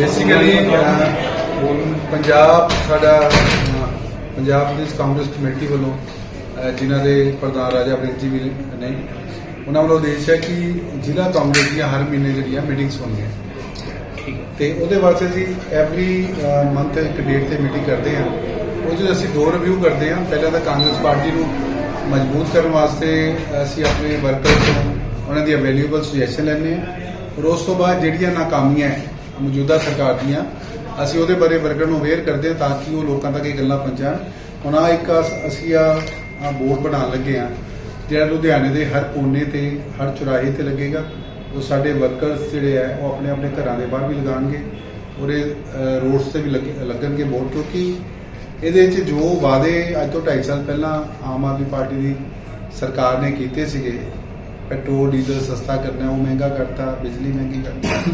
Basically Punjab ਸਾਡਾ Punjab Pradesh Congress committee ਵੱਲੋਂ ਜਿਨ੍ਹਾਂ ਦੇ ਪ੍ਰਧਾਨ ਰਾਜਾ ਬ੍ਰਿੰਜ ਜੀ ਵੀ ਨੇ ਉਹਨਾਂ ਵੱਲੋਂ ਉਦੇਸ਼ ਹੈ ਕਿ ਜ਼ਿਲ੍ਹਾ ਕਾਂਗਰਸ ਦੀਆਂ ਹਰ ਮਹੀਨੇ ਜਿਹੜੀਆਂ ਮੀਟਿੰਗਸ ਹੋਣਗੀਆਂ। ਤੇ ਉਹਦੇ ਵਾਸਤੇ ਅਸੀਂ ਐਵਰੀ ਮੰਥ ਇੱਕ ਡੇਟ ਤੇ ਮੀਟਿੰਗ ਕਰਦੇ ਹਾਂ। ਉਹ 'ਚ ਅਸੀਂ ਦੋ ਰਿਵਿਊ ਕਰਦੇ ਹਾਂ। ਪਹਿਲਾਂ ਤਾਂ ਕਾਂਗਰਸ ਪਾਰਟੀ ਨੂੰ ਮਜ਼ਬੂਤ ਕਰਨ ਵਾਸਤੇ ਅਸੀਂ ਆਪਣੇ ਵਰਕਰਸ ਤੋਂ ਉਹਨਾਂ ਦੀਆਂ ਵੈਲਿਊਬਲ ਸੁਜੈਸ਼ਨ ਲੈਂਦੇ ਹਾਂ। ਔਰ ਉਸ ਤੋਂ ਬਾਅਦ ਜਿਹੜੀਆਂ ਨਾਕਾਮੀਆਂ ਹੈ ਮੌਜੂਦਾ ਸਰਕਾਰ ਦੀਆਂ, ਅਸੀਂ ਉਹਦੇ ਬਾਰੇ ਵਰਕਰ ਨੂੰ ਅਵੇਅਰ ਕਰਦੇ ਹਾਂ ਤਾਂ ਕਿ ਉਹ ਲੋਕਾਂ ਤੱਕ ਇਹ ਗੱਲਾਂ ਪਹੁੰਚਾਣ। ਹੁਣ ਆ ਇੱਕ ਅਸ- ਅਸੀਂ ਆ ਬੋਰਡ ਬਣਾਉਣ ਲੱਗੇ ਹਾਂ, ਜਿਹੜਾ ਲੁਧਿਆਣੇ ਦੇ ਹਰ ਕੋਨੇ ਤੇ, ਹਰ ਚੁਰਾਹੇ ਤੇ ਲੱਗੇਗਾ। ਉਹ ਸਾਡੇ ਵਰਕਰਸ ਜਿਹੜੇ ਆ, ਉਹ ਆਪਣੇ ਆਪਣੇ ਘਰਾਂ ਦੇ ਬਾਹਰ ਵੀ ਲਗਾਉਣਗੇ। ਉਹਦੇ ਰੋਡਸ ਤੇ ਵੀ ਲੱਗੇ- ਲੱਗਣਗੇ ਬੋਰਡ, ਕਿਉਂਕਿ ਇਹਦੇ ਵਿੱਚ ਜੋ ਵਾਅਦੇ ਅੱਜ ਤੋਂ 2.5 ਸਾਲ ਪਹਿਲਾਂ ਆਮ ਆਦਮੀ ਪਾਰਟੀ ਦੀ ਸਰਕਾਰ ਨੇ ਕੀਤੇ ਸੀਗੇ, ਪੈਟਰੋਲ, ਡੀਜ਼ਲ ਸਸਤਾ ਕਰਨਾ, ਉਹ ਮਹਿੰਗਾ ਕਰਤਾ, ਬਿਜਲੀ ਮਹਿੰਗੀ ਕਰਤੀ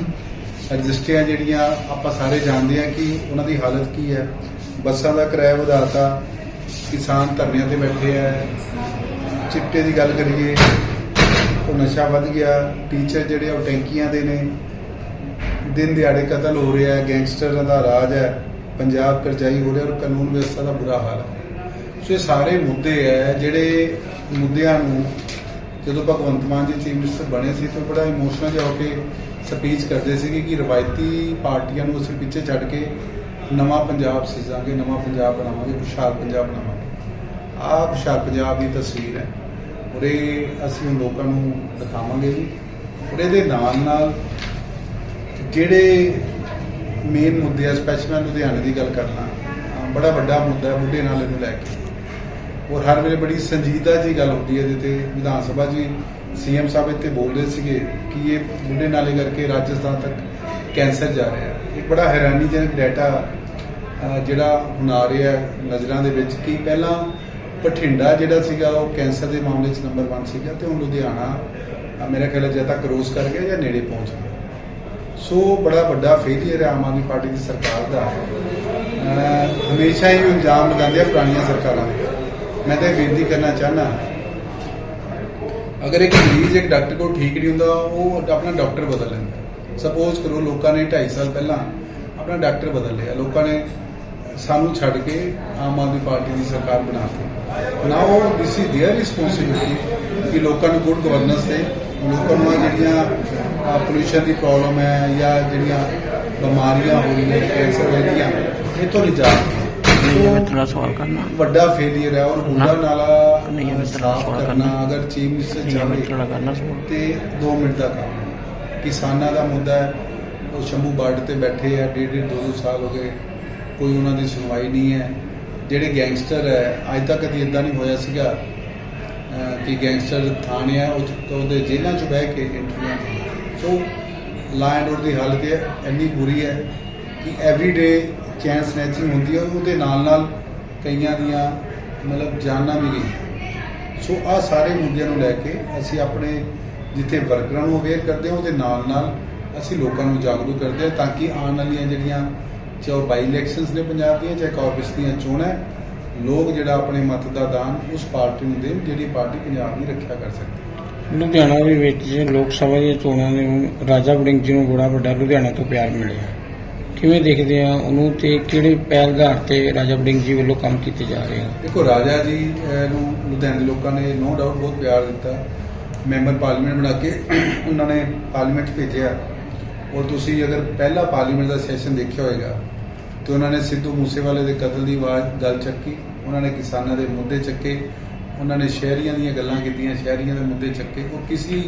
ਰਜਿਸਟਰੀਆਂ ਜਿਹੜੀਆਂ ਆਪਾਂ ਸਾਰੇ ਜਾਣਦੇ ਆ ਕਿ ਉਹਨਾਂ ਦੀ ਹਾਲਤ ਕੀ ਹੈ। ਬੱਸਾਂ ਦਾ ਕਿਰਾਇਆ ਵਧਾਤਾ, ਕਿਸਾਨ ਧਰਨਿਆਂ ਤੇ ਬੈਠੇ ਆ ਚਿੱਟੇ ਦੀ ਗੱਲ ਕਰੀਏ, ਉਹ ਨਸ਼ਾ ਵੱਧ ਗਿਆ ਟੀਚਰ ਜਿਹੜੇ ਆ ਉਹ ਟੈਂਕੀਆਂ ਦੇ ਨੇ। ਦਿਨ ਦਿਹਾੜੇ ਕਤਲ ਹੋ ਰਿਹਾ ਹੈ ਗੈਂਗਸਟਰਾਂ ਦਾ ਰਾਜ ਹੈ, ਪੰਜਾਬ ਕਰਜਾਈ ਹੋ ਰਿਹਾ ਔਰ ਕਾਨੂੰਨ ਵਿਵਸਥਾ ਦਾ ਬੁਰਾ ਹਾਲ ਹੈ। ਸੋ ਇਹ ਸਾਰੇ ਮੁੱਦੇ ਹੈ, ਜਿਹੜੇ ਮੁੱਦਿਆਂ ਨੂੰ ਜਦੋਂ ਭਗਵੰਤ ਮਾਨ ਜੀ ਚੀਫ ਮਿਨਿਸਟਰ ਬਣੇ ਸੀ ਤਾਂ ਬੜਾ ਇਮੋਸ਼ਨਲ ਜਿਹਾ ਹੋ ਕੇ ਸਪੀਚ ਕਰਦੇ ਸੀਗੇ ਕਿ ਰਵਾਇਤੀ ਪਾਰਟੀਆਂ ਨੂੰ ਅਸੀਂ ਪਿੱਛੇ ਛੱਡ ਕੇ ਨਵਾਂ ਪੰਜਾਬ ਸਿਰਜਾਂਗੇ ਨਵਾਂ ਪੰਜਾਬ ਬਣਾਵਾਂਗੇ ਖੁਸ਼ਹਾਲ ਪੰਜਾਬ ਬਣਾਵਾਂਗੇ। ਆਹ ਖੁਸ਼ਹਾਲ ਪੰਜਾਬ ਦੀ ਤਸਵੀਰ ਹੈ। ਔਰ ਇਹ ਅਸੀਂ ਲੋਕਾਂ ਨੂੰ ਦਿਖਾਵਾਂਗੇ ਵੀ ਔਰ ਇਹਦੇ ਨਾਲ ਨਾਲ ਜਿਹੜੇ ਮੇਨ ਮੁੱਦੇ ਆ ਸਪੈਸ਼ਲ ਮੈਂ ਲੁਧਿਆਣੇ ਦੀ ਗੱਲ ਕਰਨਾ ਬੜਾ ਵੱਡਾ ਮੁੱਦਾ ਹੈ ਬੁੱਢੇ ਨਾਲ ਇਹਨੂੰ ਲੈ ਕੇ। ਔਰ ਹਰ ਵੇਲੇ ਬੜੀ ਸੰਜੀਦਾ ਜੀ ਗੱਲ ਹੁੰਦੀ ਹੈ ਇਹਦੇ ਤੇ। ਵਿਧਾਨ ਸਭਾ ਜੀ, ਸੀਐਮ ਸਾਹਿਬ ਇੱਥੇ ਬੋਲਦੇ ਸੀਗੇ ਕਿ ਇਹ ਬੁੱਢੇ ਨਾਲੇ ਕਰਕੇ ਰਾਜਸਥਾਨ ਤੱਕ ਕੈਂਸਰ ਜਾ ਰਿਹਾ ਹੈ। ਇਹ ਬੜਾ ਹੈਰਾਨੀਜਨਕ ਡਾਟਾ ਜਿਹੜਾ ਹੁਣ ਆ ਰਿਹਾ ਨਜ਼ਰਾਂ ਦੇ ਵਿੱਚ ਕਿ ਪਹਿਲਾਂ ਬਠਿੰਡਾ ਜਿਹੜਾ ਸੀਗਾ ਉਹ ਕੈਂਸਰ ਦੇ ਮਾਮਲੇ 'ਚ ਨੰਬਰ 1 ਸੀਗਾ ਤੇ ਹੁਣ ਲੁਧਿਆਣਾ ਮੇਰਾ ਖਿਆਲ ਹੈ ਜਦ ਤੱਕ ਕਰੋਸ ਕਰ ਗਿਆ ਜਾਂ ਨੇੜੇ ਪਹੁੰਚ ਗਿਆ। ਸੋ ਬੜਾ ਵੱਡਾ ਫੇਲਿਅਰ ਹੈ ਆਮ ਆਦਮੀ ਪਾਰਟੀ ਦੀ ਸਰਕਾਰ ਦਾ। ਹਮੇਸ਼ਾ ਹੀ ਇਲਜ਼ਾਮ ਲਗਾਉਂਦੇ ਆ ਪੁਰਾਣੀਆਂ ਸਰਕਾਰਾਂ ਦੇ। ਮੈਂ ਤਾਂ ਇਹ ਬੇਨਤੀ ਕਰਨਾ ਚਾਹਨਾ ਅਗਰ ਇੱਕ ਮਰੀਜ਼ ਇੱਕ ਡਾਕਟਰ ਕੋਲ ਠੀਕ ਨਹੀਂ ਹੁੰਦਾ ਉਹ ਆਪਣਾ ਡਾਕਟਰ ਬਦਲ ਲੈਂਦਾ ਸਪੋਜ਼ ਕਰੋ ਲੋਕਾਂ ਨੇ 2.5 ਸਾਲ ਪਹਿਲਾਂ ਆਪਣਾ ਡਾਕਟਰ ਬਦਲ ਲਿਆ ਲੋਕਾਂ ਨੇ ਸਾਨੂੰ ਛੱਡ ਕੇ ਆਮ ਆਦਮੀ ਪਾਰਟੀ ਦੀ ਸਰਕਾਰ ਬਣਾਤੀ now this is their responsibility ਕਿ ਲੋਕਾਂ ਨੂੰ ਗੁੱਡ ਗਵਰਨੈਂਸ ਦੇ ਲੋਕਾਂ ਨੂੰ ਆਹ ਜਿਹੜੀਆਂ ਪੋਲੂਸ਼ਨ ਦੀ ਪ੍ਰੋਬਲਮ ਹੈ ਜਾਂ ਜਿਹੜੀਆਂ ਬਿਮਾਰੀਆਂ ਹੋ ਰਹੀਆਂ ਕੈਂਸਰ ਵਰਗੀਆਂ ਇਹ ਤੋਂ ਨਿਜਾਤ ਨਹੀਂ ਹੈ ਮਿੱਤਰਾ ਸਵਾਲ ਕਰਨਾ। ਵੱਡਾ ਫੇਲੀਅਰ ਹੈ ਔਰ ਹੁੰਦਾ ਨਾਲਾ ਨਹੀਂ ਹੈ ਮਿੱਤਰਾ ਸਵਾਲ ਕਰਨਾ ਅਗਰ ਚੀਫ ਮਿਨਿਸਟਰ ਜਾਵੇ ਮਿੱਤਰਾ ਕਰਨਾ ਸਵਾਲ। ਤੇ 2 ਮਿੰਟ ਦਾ ਕੰਮ ਕਿਸਾਨਾਂ ਦਾ ਮੁੱਦਾ ਹੈ ਉਹ ਸ਼ੰਭੂ ਬਾਰਡ ਤੇ ਬੈਠੇ ਆ ਡੇਢ ਡੇਢ 2 ਸਾਲ ਹੋ ਗਏ ਕੋਈ ਉਹਨਾਂ ਦੀ ਸੁਣਵਾਈ ਨਹੀਂ ਹੈ। ਜਿਹੜੇ ਗੈਂਗਸਟਰ ਹੈ ਅੱਜ ਤੱਕ ਕਦੀ ਇਦਾਂ ਨਹੀਂ ਹੋਇਆ ਸੀਗਾ ਕਿ ਗੈਂਗਸਟਰ ਥਾਣੇ ਆ ਉਹਦੇ ਜੇਲ੍ਹਾਂ 'ਚ ਬਹਿ ਕੇ ਇੰਟਰਵਿਊਆਂ ਸੋ ਲਾਇਨ ਰੋਡ ਦੀ ਹਾਲਤ ਹੈ ਇੰਨੀ ਬੁਰੀ ਹੈ ਕਿ ਐਵਰੀ ਡੇ ਚੈਨ ਸਨੈਚਿੰਗ ਹੁੰਦੀ ਹੈ ਉਹਦੇ ਨਾਲ ਨਾਲ ਕਈਆਂ ਦੀਆਂ ਮਤਲਬ ਜਾਨਾਂ ਵੀ ਗਈਆਂ ਸੋ ਆ ਸਾਰੇ ਮੁੱਦਿਆਂ ਨੂੰ ਲੈ ਕੇ ਅਸੀਂ ਆਪਣੇ ਜਿੱਥੇ ਵਰਕਰਾਂ ਨੂੰ ਅਵੇਅਰ ਕਰਦੇ ਹਾਂ, ਉਹਦੇ ਨਾਲ ਨਾਲ ਅਸੀਂ ਲੋਕਾਂ ਨੂੰ ਜਾਗਰੂਕ ਕਰਦੇ ਹਾਂ ਤਾਂ ਕਿ ਆਉਣ ਵਾਲੀਆਂ ਜਿਹੜੀਆਂ, ਚਾਹੇ ਉਹ ਬਾਈ ਇਲੈਕਸ਼ਨਸ ਨੇ ਪੰਜਾਬ ਦੀਆਂ, ਚਾਹੇ ਕਾਰਪੋਰੇਸ਼ਨ ਦੀਆਂ ਚੋਣਾਂ ਲੋਕ ਜਿਹੜਾ ਆਪਣੇ ਮਤ ਦਾ ਦਾਨ ਉਸ ਪਾਰਟੀ ਨੂੰ ਦੇਣ, ਜਿਹੜੀ ਪਾਰਟੀ ਪੰਜਾਬ ਦੀ ਰੱਖਿਆ ਕਰ ਸਕਦੀ ਲੁਧਿਆਣਾ ਦੇ ਵਿੱਚ ਲੋਕ ਸਭਾ ਦੀਆਂ ਚੋਣਾਂ ਨੇ ਰਾਜਾ ਵੜਿੰਗ ਜੀ ਨੂੰ ਬੜਾ ਵੱਡਾ ਲੁਧਿਆਣਾ ਤੋਂ ਪਿਆਰ ਮਿਲਿਆ। ਕਿਵੇਂ ਦੇਖਦੇ ਆ ਉਹਨੂੰ ਤੇ ਕਿਹੜੇ ਪਹਿਲ ਆਧਾਰ ਤੇ ਰਾਜਾ ਬੜਿੰਗ ਜੀ ਵੱਲੋਂ ਕੰਮ ਕੀਤੇ ਜਾ ਰਹੇ ਹਨ ਦੇਖੋ, ਰਾਜਾ ਜੀ ਨੂੰ ਲੁਧਿਆਣੇ ਦੇ ਲੋਕਾਂ ਨੇ ਨੋ ਡਾਊਟ ਬਹੁਤ ਪਿਆਰ ਦਿੱਤਾ। ਮੈਂਬਰ ਪਾਰਲੀਮੈਂਟ ਬਣਾ ਕੇ ਉਹਨਾਂ ਨੇ ਪਾਰਲੀਮੈਂਟ 'ਚ ਭੇਜਿਆ। ਔਰ ਤੁਸੀਂ ਅਗਰ ਪਹਿਲਾ ਪਾਰਲੀਮੈਂਟ ਦਾ ਸੈਸ਼ਨ ਦੇਖਿਆ ਹੋਵੇਗਾ ਤੇ ਉਹਨਾਂ ਨੇ ਸਿੱਧੂ ਮੂਸੇਵਾਲੇ ਦੇ ਕਤਲ ਦੀ ਆਵਾਜ਼, ਗੱਲ ਚੱਕੀ। ਉਹਨਾਂ ਨੇ ਕਿਸਾਨਾਂ ਦੇ ਮੁੱਦੇ ਚੱਕੇ। ਉਹਨਾਂ ਨੇ ਸ਼ਹਿਰੀਆਂ ਦੀਆਂ ਗੱਲਾਂ ਕੀਤੀਆਂ, ਸ਼ਹਿਰੀਆਂ ਦੇ ਮੁੱਦੇ ਚੱਕੇ। ਉਹ ਕਿਸੇ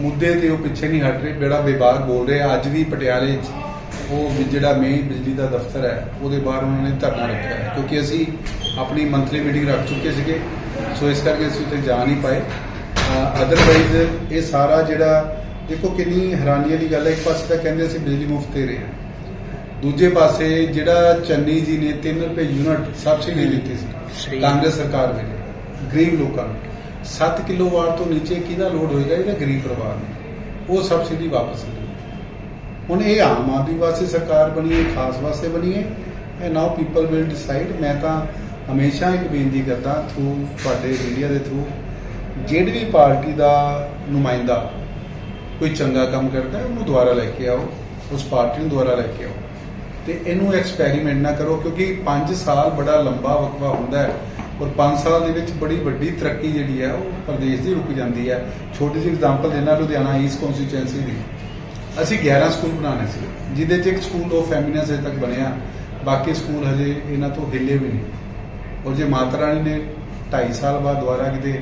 ਮੁੱਦੇ ਤੇ ਉਹ ਪਿੱਛੇ ਨਹੀਂ ਹਟ ਰਹੇ, ਬੇੜਾ ਬੇਬਾਕ ਬੋਲ ਰਹੇ ਅੱਜ ਵੀ ਪਟਿਆਲੇ 'ਚ ਉਹ ਵੀ ਜਿਹੜਾ ਮੇਨ ਬਿਜਲੀ ਦਾ ਦਫ਼ਤਰ ਹੈ ਉਹਦੇ ਬਾਹਰ ਉਹਨਾਂ ਨੇ ਧਰਨਾ ਰੱਖਿਆ ਹੈ। ਕਿਉਂਕਿ ਅਸੀਂ ਆਪਣੀ ਮੰਥਲੀ ਮੀਟਿੰਗ ਰੱਖ ਚੁੱਕੇ ਸੀਗੇ ਸੋ ਇਸ ਕਰਕੇ ਅਸੀਂ ਉੱਥੇ ਜਾ ਨਹੀਂ ਪਾਏ। ਅਦਰਵਾਈਜ਼ ਇਹ ਸਾਰਾ ਜਿਹੜਾ ਦੇਖੋ ਕਿੰਨੀ ਹੈਰਾਨੀ ਵਾਲੀ ਗੱਲ ਹੈ ਇੱਕ ਪਾਸੇ ਤਾਂ ਕਹਿੰਦੇ ਅਸੀਂ ਬਿਜਲੀ ਮੁਫਤ ਦੇ ਰਹੇ ਹਾਂ। ਦੂਜੇ ਪਾਸੇ ਜਿਹੜਾ ਚੰਨੀ ਜੀ ਨੇ 3 ਰੁਪਏ ਯੂਨਿਟ ਸਬਸਿਡੀ ਦਿੱਤੀ ਸੀ। ਕਾਂਗਰਸ ਸਰਕਾਰ ਵੇਲੇ ਗਰੀਬ ਲੋਕਾਂ ਨੂੰ। 7 ਕਿਲੋਵਾਟ ਤੋਂ ਨੀਚੇ ਕਿਹਦਾ ਲੋਡ ਹੋਏਗਾ? ਇਹਦਾ ਗਰੀਬ ਪਰਿਵਾਰ ਨੂੰ। ਉਹ ਸਬਸਿਡੀ ਵਾਪਸ ਮਿਲੀ ਹੁਣ ਇਹ ਆਮ ਆਦਮੀ ਵਾਸਤੇ ਸਰਕਾਰ ਬਣੀ ਹੈ ਖਾਸ ਵਾਸਤੇ ਬਣੀ ਹੈ। ਐ ਨਾਓ ਪੀਪਲ ਵਿਲ ਡਿਸਾਈਡ ਮੈਂ ਤਾਂ ਹਮੇਸ਼ਾ ਇੱਕ ਬੇਨਤੀ ਕਰਦਾ ਥਰੂ ਤੁਹਾਡੇ ਮੀਡੀਆ ਦੇ ਥਰੂ ਜਿਹੜੀ ਵੀ ਪਾਰਟੀ ਦਾ ਨੁਮਾਇੰਦਾ ਕੋਈ ਚੰਗਾ ਕੰਮ ਕਰਦਾ ਹੈ ਉਹਨੂੰ ਦੁਬਾਰਾ ਲੈ ਕੇ ਆਓ, ਉਸ ਪਾਰਟੀ ਨੂੰ ਦੁਬਾਰਾ ਲੈ ਕੇ ਆਓ। ਤੇ ਇਹਨੂੰ ਐਕਸਪੈਰੀਮੈਂਟ ਨਾ ਕਰੋ, ਕਿਉਂਕਿ 5 ਸਾਲ ਬੜਾ ਲੰਬਾ ਵਕਫਾ ਹੁੰਦਾ ਹੈ ਔਰ 5 ਸਾਲ ਦੇ ਵਿੱਚ ਬੜੀ ਵੱਡੀ ਤਰੱਕੀ ਜਿਹੜੀ ਹੈ, ਉਹ ਪ੍ਰਦੇਸ਼ ਦੀ ਰੁਕ ਜਾਂਦੀ ਹੈ। ਛੋਟੀ ਜਿਹੀ ਐਗਜ਼ਾਮਪਲ ਦੇਣਾ, ਲੁਧਿਆਣਾ ਈਸਟ ਕਨਸਟੀਚੁਐਂਸੀ ਦੀ। ਅਸੀਂ 11 ਸਕੂਲ ਬਣਾਉਣੇ ਸੀ, ਜਿਹਦੇ 'ਚ ਇੱਕ ਸਕੂਲ ਉਹ ਫੈਮਿਨਸ ਅਜੇ ਤੱਕ ਬਣਿਆ, ਬਾਕੀ ਸਕੂਲ ਹਜੇ ਇਹਨਾਂ ਤੋਂ ਹਿੱਲੇ ਵੀ ਨਹੀਂ। ਔਰ ਜੇ ਮਾਤਾ ਰਾਣੀ ਨੇ 2.5 ਸਾਲ ਬਾਅਦ ਦੁਬਾਰਾ ਕਿਤੇ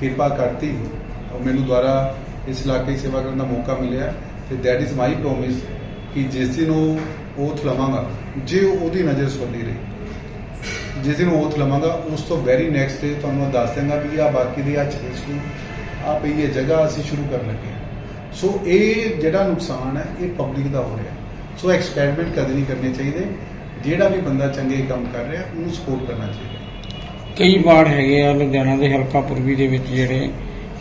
ਕਿਰਪਾ ਕਰਤੀ ਔਰ ਮੈਨੂੰ ਦੁਬਾਰਾ ਇਸ ਇਲਾਕੇ ਦੀ ਸੇਵਾ ਕਰਨ ਦਾ ਮੌਕਾ ਮਿਲਿਆ ਤੇ ਦੈਟ ਇਜ਼ ਮਾਈ ਪ੍ਰੋਮਿਸ ਕਿ ਜਿਸ ਦਿਨ ਉਹ ਓਥ ਲਵਾਂਗਾ, ਜੇ ਉਹਦੀ ਨਜ਼ਰ ਸੁਣੀ ਰਹੀ, ਜਿਸ ਦਿਨ ਓਥ ਲਵਾਂਗਾ, ਉਸ ਤੋਂ ਵੈਰੀ ਨੈਕਸਟ ਡੇ ਤੁਹਾਨੂੰ ਦੱਸ ਦਿਆਂਗਾ ਵੀ ਆ ਬਾਕੀ ਦੇ ਆ ਛੇ ਸਕੂਲ ਆ ਪਈ ਇਹ ਜਗ੍ਹਾ, ਅਸੀਂ ਸ਼ੁਰੂ ਕਰਨ ਲੱਗੇ ਸੋ ਇਹ ਜਿਹੜਾ ਨੁਕਸਾਨ ਹੈ ਇਹ ਪਬਲਿਕ ਦਾ ਹੋ ਰਿਹਾ। ਸੋ ਐਕਸਪੈਰੀਮੈਂਟ ਕਦੇ ਨਹੀਂ ਕਰਨੇ ਚਾਹੀਦੇ। ਜਿਹੜਾ ਵੀ ਬੰਦਾ ਚੰਗੇ ਕੰਮ ਕਰ ਰਿਹਾ ਉਹਨੂੰ ਸਪੋਰਟ ਕਰਨਾ ਚਾਹੀਦਾ। ਕਈ ਵਾਰਡ ਹੈਗੇ ਆ ਲੁਧਿਆਣਾ ਦੇ ਹਲਕਾ ਪੂਰਬੀ ਦੇ ਵਿੱਚ ਜਿਹੜੇ।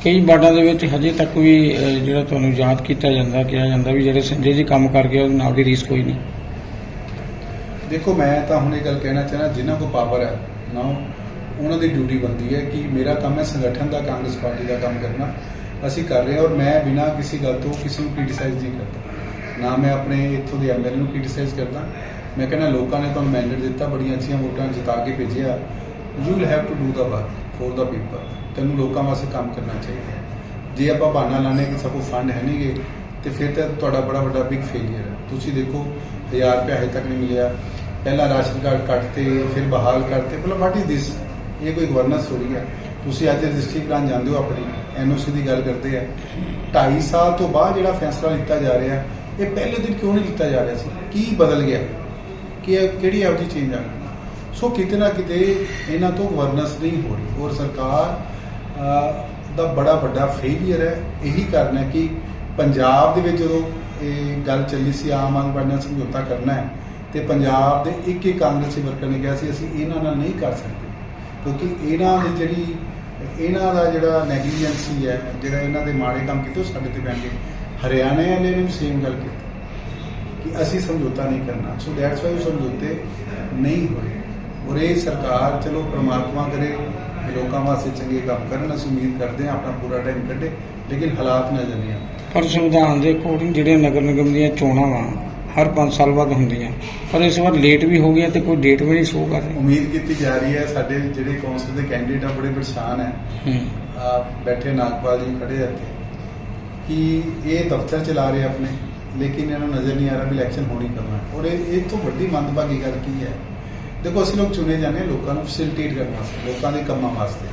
ਕਈ ਵਾਰਡਾਂ ਦੇ ਵਿੱਚ ਹਜੇ ਤੱਕ ਵੀ ਜਿਹੜਾ ਤੁਹਾਨੂੰ ਯਾਦ ਕੀਤਾ ਜਾਂਦਾ ਕਿਹਾ ਜਾਂਦਾ ਵੀ ਜਿਹੜੇ ਸੰਜੇ ਜੀ ਕੰਮ ਕਰ ਗਏ ਉਹਦੇ ਨਾਲ ਦੀ ਰੀਸ ਕੋਈ ਨਹੀਂ। ਦੇਖੋ ਮੈਂ ਤਾਂ ਹੁਣ ਇਹ ਗੱਲ ਕਹਿਣਾ ਚਾਹਣਾ ਜਿਨ੍ਹਾਂ ਕੋ ਪਾਵਰ ਹੈ ਨਾ ਉਹਨਾਂ ਦੀ ਡਿਊਟੀ ਬਣਦੀ ਹੈ ਕਿ ਮੇਰਾ ਕੰਮ ਹੈ ਸੰਗਠਨ ਦਾ ਕਾਂਗਰਸ ਪਾਰਟੀ ਦਾ ਕੰਮ ਕਰਨਾ। ਅਸੀਂ ਕਰ ਰਹੇ ਹਾਂ ਔਰ ਮੈਂ ਬਿਨਾਂ ਕਿਸੇ ਗੱਲ ਤੋਂ ਕਿਸੇ ਨੂੰ ਕ੍ਰਿਟਿਸਾਈਜ਼ ਨਹੀਂ ਕਰਦਾ। ਨਾ ਮੈਂ ਆਪਣੇ ਇੱਥੋਂ ਦੇ ਐਮਐਲਏ ਨੂੰ ਕ੍ਰਿਟਿਸਾਈਜ਼ ਕਰਦਾ। ਮੈਂ ਕਹਿੰਦਾ ਲੋਕਾਂ ਨੇ ਤੁਹਾਨੂੰ ਮੈਂਡੇਟ ਦਿੱਤਾ, ਬੜੀਆਂ ਅੱਛੀਆਂ ਵੋਟਾਂ ਜਿਤਾ ਕੇ ਭੇਜਿਆ। You will have to do the work for the people ਤੈਨੂੰ ਲੋਕਾਂ ਵਾਸਤੇ ਕੰਮ ਕਰਨਾ ਚਾਹੀਦਾ ਜੇ ਆਪਾਂ ਬਹਾਨਾ ਲਾਣੇ ਕਿ ਸਭ ਕੋ ਫੰਡ ਹੈ ਨਹੀਂਗੇ ਤੇ ਫਿਰ ਤਾਂ ਤੁਹਾਡਾ ਬੜਾ ਵੱਡਾ ਬਿਗ ਫੇਲਿਅਰ ਹੈ। ਤੁਸੀਂ ਦੇਖੋ 1000 ਰੁਪਏ ਹਜੇ ਤੱਕ ਨਹੀਂ ਮਿਲਿਆ। ਪਹਿਲਾਂ ਰਾਸ਼ਨ ਕਾਰਡ ਕੱਟਤੇ, ਫਿਰ ਬਹਾਲ ਕਰਤੇ। ਮਤਲਬ ਵਾਟ ਇਜ਼ ਦਿਸ ਇਹ ਕੋਈ ਗਵਰਨੈਂਸ ਹੋ ਰਹੀ ਹੈ। ਤੁਸੀਂ ਅੱਜ ਰਜਿਸਟਰੀ ਕਰਾਉਣ ਜਾਂਦੇ ਹੋ ਆਪਣੀ। ਐਨਓਸੀ ਦੀ ਗੱਲ ਕਰਦੇ ਆ 2.5 ਸਾਲ ਤੋਂ ਬਾਅਦ ਜਿਹੜਾ ਫੈਸਲਾ ਲਿੱਤਾ ਜਾ ਰਿਹਾ, ਇਹ ਪਹਿਲੇ ਦਿਨ ਕਿਉਂ ਨਹੀਂ ਲਿੱਤਾ ਜਾ ਰਿਹਾ ਸੀ? ਕੀ ਬਦਲ ਗਿਆ? ਕਿ ਕਿਹੜੀ ਇਹੋ ਜਿਹੀ ਚੇਂਜ ਆ ਗਈ? ਸੋ ਕਿਤੇ ਨਾ ਕਿਤੇ ਇਹਨਾਂ ਤੋਂ ਗਵਰਨੈਂਸ ਨਹੀਂ ਹੋ ਰਹੀ। ਔਰ ਸਰਕਾਰ ਦਾ ਬੜਾ ਵੱਡਾ ਫੇਲਿਅਰ ਹੈ। ਇਹੀ ਕਾਰਨ ਹੈ ਕਿ ਪੰਜਾਬ ਦੇ ਵਿੱਚ ਜਦੋਂ ਇਹ ਗੱਲ ਚੱਲੀ ਸੀ, ਆਮ ਆਦਮੀ ਪਾਰਟੀ ਨਾਲ ਸਮਝੌਤਾ ਕਰਨਾ ਹੈ, ਤੇ ਪੰਜਾਬ ਦੇ ਇੱਕ ਇੱਕ ਕਾਂਗਰਸੀ ਵਰਕਰ ਨੇ ਕਿਹਾ ਸੀ, ਅਸੀਂ ਇਹਨਾਂ ਨਾਲ ਨਹੀਂ ਕਰ ਸਕਦੇ। ਕਿਉਂਕਿ ਇਹਨਾਂ ਦੀ ਜਿਹੜੀ ਇਹਨਾਂ ਦਾ ਜਿਹੜਾ ਨੈਗਲੀਜੈਂਸੀ ਹੈ ਜਿਹੜਾ ਇਹਨਾਂ ਦੇ ਮਾੜੇ ਕੰਮ ਕੀਤੇ, ਉਹ ਸਾਡੇ ਤੇ ਪੈਣਗੇ। ਹਰਿਆਣੇ ਵਾਲੇ ਨੇ ਵੀ ਸੇਮ ਗੱਲ ਕੀਤੀ ਕਿ ਅਸੀਂ ਸਮਝੌਤਾ ਨਹੀਂ ਕਰਨਾ। ਸੋ ਦੈਟਸ ਵਾਈ ਸਮਝੌਤੇ ਨਹੀਂ ਹੋਏ। ਔਰ ਇਹ ਸਰਕਾਰ ਚਲੋ ਪ੍ਰਮਾਤਮਾ ਕਰੇ ਲੋਕਾਂ ਵਾਸਤੇ ਚੰਗੇ ਕੰਮ ਕਰਨ, ਅਸੀਂ ਉਮੀਦ ਕਰਦੇ ਹਾਂ ਆਪਣਾ ਪੂਰਾ ਟਾਈਮ ਕੱਢੇ, ਲੇਕਿਨ ਹਾਲਾਤ ਨਜ਼ਰ ਨਹੀਂ ਆਉਂਦੇ। ਪਰ ਸੰਵਿਧਾਨ ਦੇ ਅਕੋਰਡਿੰਗ ਜਿਹੜੀਆਂ ਨਗਰ ਨਿਗਮ ਦੀਆਂ ਚੋਣਾਂ ਵਾ ਹਰ 5 ਸਾਲ ਬਾਅਦ ਹੁੰਦੀਆਂ। ਪਰ ਇਸ ਵਾਰ ਲੇਟ ਵੀ ਹੋ ਗਿਆ ਤੇ ਕੋਈ ਡੇਟ ਵੀ ਨਹੀਂ ਸ਼ੋ ਕਰ ਰਹੀ। ਉਮੀਦ ਕੀਤੀ ਜਾ ਰਹੀ ਹੈ ਸਾਡੇ ਜਿਹੜੇ ਕੌਂਸਲ ਦੇ ਕੈਂਡੀਡੇਟ ਆ ਬੜੇ ਪਰੇਸ਼ਾਨ ਹੈ। ਆ ਬੈਠੇ ਨਾਗਪਾਲ ਜੀ ਖੜੇ ਆ ਕਿ ਇਹ ਦਫ਼ਤਰ ਚਲਾ ਰਹੇ ਆਪਣੇ ਲੇਕਿਨ ਇਹਨਾਂ ਨੂੰ ਨਜ਼ਰ ਨਹੀਂ ਆ ਰਿਹਾ ਵੀ ਇਲੈਕਸ਼ਨ ਹੋਣੀ ਕਰਨਾ ਔਰ ਇਹ ਇਹ ਤੋਂ ਵੱਡੀ ਮੰਦਭਾਗੀ ਗੱਲ ਕੀ ਹੈ? ਦੇਖੋ ਅਸੀਂ ਲੋਕ ਚੁਣੇ ਜਾਂਦੇ ਲੋਕਾਂ ਨੂੰ ਫੈਸਿਲਿਟੇਟ ਕਰਨ ਵਾਸਤੇ ਲੋਕਾਂ ਦੇ ਕੰਮਾਂ ਵਾਸਤੇ।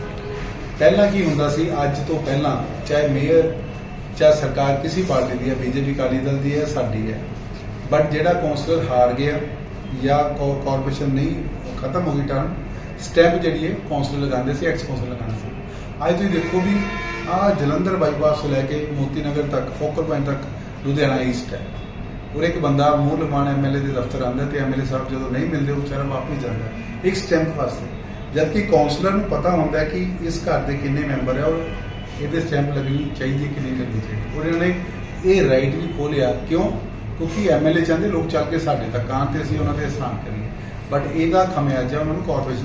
ਪਹਿਲਾਂ ਕੀ ਹੁੰਦਾ ਸੀ ਅੱਜ ਤੋਂ ਪਹਿਲਾਂ ਚਾਹੇ ਮੇਅਰ ਚਾਹੇ ਸਰਕਾਰ ਕਿਸੇ ਪਾਰਟੀ ਦੀ ਹੈ ਬੀਜੇਪੀ ਅਕਾਲੀ ਦਲ ਦੀ ਹੈ ਸਾਡੀ ਹੈ। ਬਟ ਜਿਹੜਾ ਕੌਂਸਲਰ ਹਾਰ ਗਿਆ ਜਾਂ ਕਾਰਪੋਰੇਸ਼ਨ ਨਹੀਂ ਖਤਮ ਹੋ ਗਈ ਟਰਮ ਸਟੈਂਪ ਜਿਹੜੀ ਹੈ ਕੌਂਸਲਰ ਲਗਾਉਂਦੇ ਸੀ ਐਕਸ ਕੌਂਸਲਰ ਲਗਾਉਂਦੇ ਸੀ। ਅੱਜ ਤੁਸੀਂ ਦੇਖੋ ਵੀ ਆ ਜਲੰਧਰ ਬਾਈਪਾਸ ਤੋਂ ਲੈ ਕੇ ਮੋਤੀ ਨਗਰ ਤੱਕ, ਫੋਕਲ ਪੁਆਇੰਟ ਤੱਕ, ਲੁਧਿਆਣਾ ਈਸਟ ਹੈ। ਔਰ ਇੱਕ ਬੰਦਾ ਮੂਲ ਲਮਾਨ ਐਮਐਲਏ ਦੇ ਦਫ਼ਤਰ ਆਉਂਦਾ ਤੇ ਐਮਐਲਏ ਸਾਹਿਬ ਜਦੋਂ ਨਹੀਂ ਮਿਲਦੇ, ਉਹ ਵਿਚਾਰਾ ਵਾਪਸ ਜਾਂਦਾ। ਇੱਕ ਸਟੈਂਪ ਵਾਸਤੇ। ਜਦਕਿ ਕਾਉਂਸਲਰ ਨੂੰ ਪਤਾ ਹੁੰਦਾ ਕਿ ਇਸ ਘਰ ਦੇ ਕਿੰਨੇ ਮੈਂਬਰ ਹੈ ਔਰ ਇਹਦੇ ਸਟੈਂਪ ਲੱਗਣੀ ਚਾਹੀਦੀ ਹੈ ਕਿ ਨਹੀਂ ਲੱਗਣੀ ਚਾਹੀਦੀ। ਔਰ ਇਹਨਾਂ ਨੇ ਇਹ ਰਾਈਟ ਵੀ ਖੋਲਿਆ ਕਿਉਂ? ਕਿਉਂਕਿ ਐਮਐਲਏ ਚਾਹੁੰਦੇ ਲੋਕ ਚੱਲ ਕੇ ਸਾਡੇ ਤੱਕ ਆਉਣ ਤੇ ਅਸੀਂ ਉਹਨਾਂ ਦੇ ਆਸਾਨ ਕਰੀਏ ਬਟ ਇਹਦਾ ਖਮਿਆਜਾ ਉਹਨਾਂ ਨੂੰ ਕਾਰਪੋਰੇਸ਼ਨ